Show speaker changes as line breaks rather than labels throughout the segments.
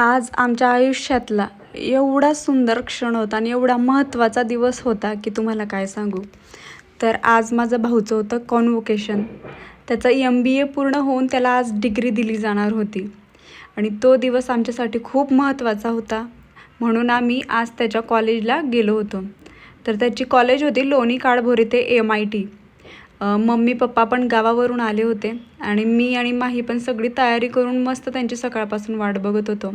आज आमच्या आयुष्यातला एवढा सुंदर क्षण होता आणि एवढा महत्त्वाचा दिवस होता की तुम्हाला काय सांगू? तर आज माझं भाऊचं होतं कॉन्वोकेशन त्याचं एम बी ए पूर्ण होऊन त्याला आज डिग्री दिली जाणार होती. आणि तो दिवस आमच्यासाठी खूप महत्त्वाचा होता. म्हणून आम्ही आज त्याच्या कॉलेजला गेलो होतो. तर त्याची कॉलेज होती लोणी काळभोर ते M I T mummy papa पण गावावरून आले होते आणि मी आणि माही पण सगळी तयारी करून मस्त त्यांची सकाळपासून वाट बघत होतो.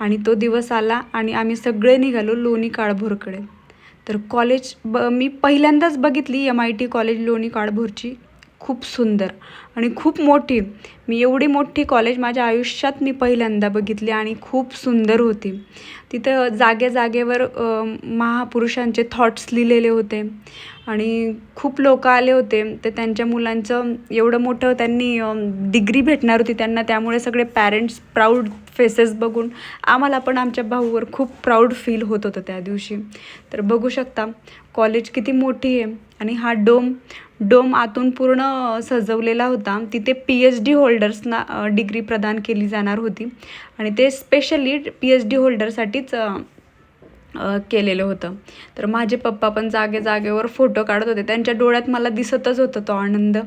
आणि तो दिवस आला आणि आम्ही सगळे निघालो लोणी काळभोरकडे. तर कॉलेज ब मी पहिल्यांदाच बघितली एम आय टी कॉलेज लोणी काळभोरची. खूप सुंदर आणि खूप मोठी. मी एवढी मोठी कॉलेज माझ्या आयुष्यात मी पहिल्यांदा बघितली आणि खूप सुंदर होती. तिथं जागे जागेवर महापुरुषांचे थॉट्स लिहिलेले होते आणि खूप लोक आले होते. ते त्यांच्या मुलांचं एवढं मोठं त्यांनी डिग्री भेटणार होती त्यांना. त्यामुळे सगळे पॅरेंट्स प्राऊड फेसेस बघून आम्हाला पण आमच्या भाऊवर खूप प्राऊड फील होत होतं त्या दिवशी. तर बघू शकता कॉलेज किती मोठी आहे आणि हा डोम डोम आतून पूर्ण सजवलेला होता. तिथे पी एच डी होल्डर्सना डिग्री प्रदान केली जाणार होती. आणि ते स्पेशली पी एच डी होल्डरसाठीच केलेलं होतं. तर माझे पप्पा पण जागे जागेवर फोटो काढत होते. त्यांच्या डोळ्यात मला दिसतच होतं तो आनंद.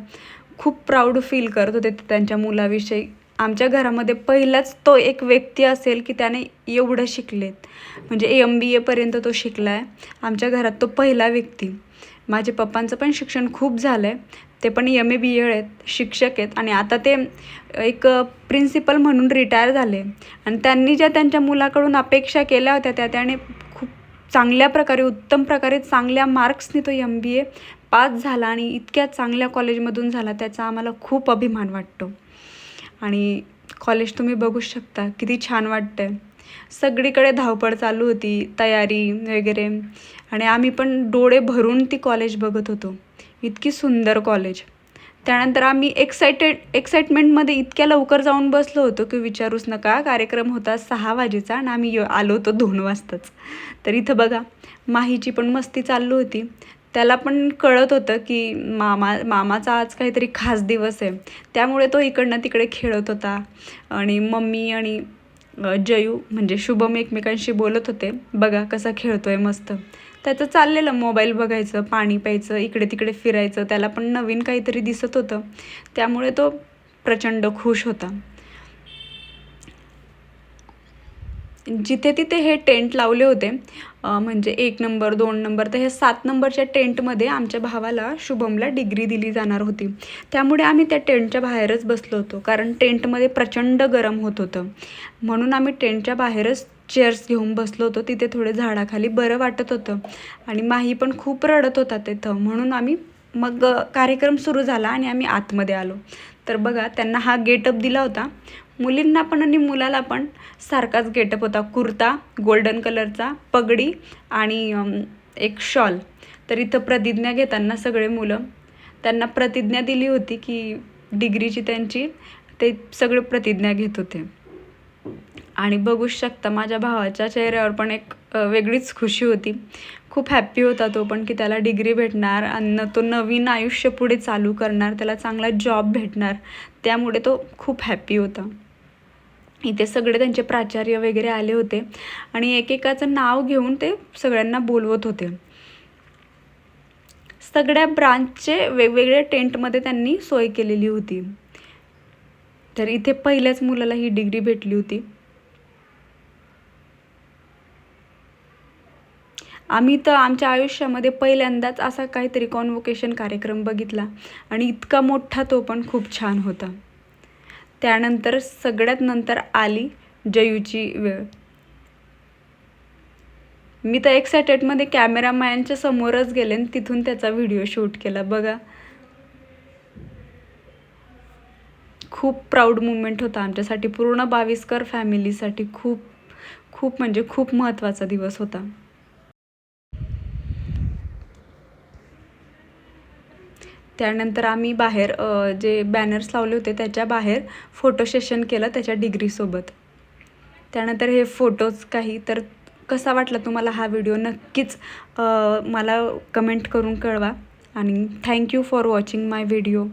खूप प्राऊड फील करत होते ते त्यांच्या मुलाविषयी. आमच्या घरामध्ये पहिलाच तो एक व्यक्ती असेल की त्याने एवढं शिकलेत. म्हणजे एम बी एपर्यंत तो शिकला आहे आमच्या घरात तो पहिला व्यक्ती. माझे पप्पांचं पण शिक्षण खूप झालं आहे ते पण एम ए बी एड आहेत शिक्षक आहेत. आणि आता ते एक प्रिन्सिपल म्हणून रिटायर झाले. आणि त्यांनी ज्या त्यांच्या मुलाकडून अपेक्षा केल्या होत्या त्या त्याने खूप चांगल्या प्रकारे उत्तम प्रकारे चांगल्या मार्क्सने तो एम बी ए पास झाला आणि इतक्या चांगल्या कॉलेजमधून झाला त्याचा आम्हाला खूप अभिमान वाटतो. आणि कॉलेज तुम्ही बघू शकता किती छान वाटतं आहे सगळीकडे धावपळ चालू होती तयारी वगैरे. आणि आम्ही पण डोळे भरून ती कॉलेज बघत होतो. इतकी सुंदर कॉलेज त्यानंतर आम्ही एक्सायटेड एक्साइटमेंटमध्ये इतक्या लवकर जाऊन बसलो होतो की विचारूच नका कार्यक्रम होता सहा वाजेचा आणि आम्ही यो- आलो होतो दोन वाजताच. तर इथं बघा माहीची पण मस्ती चालू होती. त्याला पण कळत होतं की मामा मामाचा आज काहीतरी खास दिवस आहे. त्यामुळे तो इकडनं तिकडे खेळत होता. आणि मम्मी आणि जयू म्हणजे शुभम एकमेकांशी बोलत होते. बघा कसा खेळतोय मस्त. त्याचं चाललेलं मोबाईल बघायचं पाणी प्यायचं इकडे तिकडे फिरायचं त्याला पण नवीन काहीतरी दिसत होतं. त्यामुळे तो प्रचंड खुश होता. जिथे तिथे हे टेंट लावले होते म्हणजे एक नंबर दोन नंबर तर हे सात नंबरच्या टेंटमध्ये आमच्या भावाला शुभमला डिग्री दिली जाणार होती. त्यामुळे आम्ही त्या टेंटच्या बाहेरच बसलो होतो कारण टेंटमध्ये प्रचंड गरम होत होतं. म्हणून आम्ही टेंटच्या बाहेरच चेअर्स घेऊन बसलो होतो तिथे थोडे झाडाखाली बरं वाटत होतं आणि माही पण खूप रडत होता तिथं. म्हणून आम्ही मग कार्यक्रम सुरू झाला आणि आम्ही आतमध्ये आलो. तर बघा त्यांना हा गेटअप दिला होता. मुलींना पण आणि मुलाला पण सारखाच गेटअप होता. कुर्ता गोल्डन कलरचा पगडी आणि एक शॉल तर इथं प्रतिज्ञा घेताना सगळे मुलं त्यांना प्रतिज्ञा दिली होती की डिग्रीची त्यांची ते सगळे प्रतिज्ञा घेत होते. आणि बघूच शकता माझ्या भावाच्या चेहऱ्यावर पण एक वेगळीच खुशी होती. खूप हॅप्पी होता तो पण की त्याला डिग्री भेटणार आणि तो नवीन आयुष्य पुढे चालू करणार त्याला चांगला जॉब भेटणार. त्यामुळे तो खूप हॅप्पी होता. इथे सगळे त्यांचे प्राचार्य वगैरे आले होते आणि एकेकाचं नाव घेऊन ते सगळ्यांना बोलवत होते. सगळ्या ब्रांचचे वेगवेगळ्या टेंटमध्ये त्यांनी सोय केलेली होती. तर इथे पहिल्याच मुलाला ही डिग्री भेटली होती. आम्ही तर आमच्या आयुष्यामध्ये पहिल्यांदाच असा काहीतरी कॉन्वोकेशन कार्यक्रम बघितला आणि इतका मोठा तो पण खूप छान होता. त्यानंतर सगळ्यात नंतर आली जयूची वेळ. मी तर एक्सायटेडमध्ये कॅमेरामॅनच्या समोरच गेले आणि तिथून त्याचा व्हिडिओ शूट केला. बघा. खूप प्राऊड मुमेंट होता आमच्यासाठी. पूर्ण बावीसकर फॅमिलीसाठी खूप खूप म्हणजे खूप महत्त्वाचा दिवस होता. त्यानंतर आम्ही बाहेर जे बॅनर्स लावले होते त्याच्या बाहेर फोटो सेशन केलं त्याच्या डिग्रीसोबत त्यानंतर हे फोटोज काही तर कसा वाटला तुम्हाला हा व्हिडिओ नक्कीच मला कमेंट करून कळवा. आणि thank you for watching my video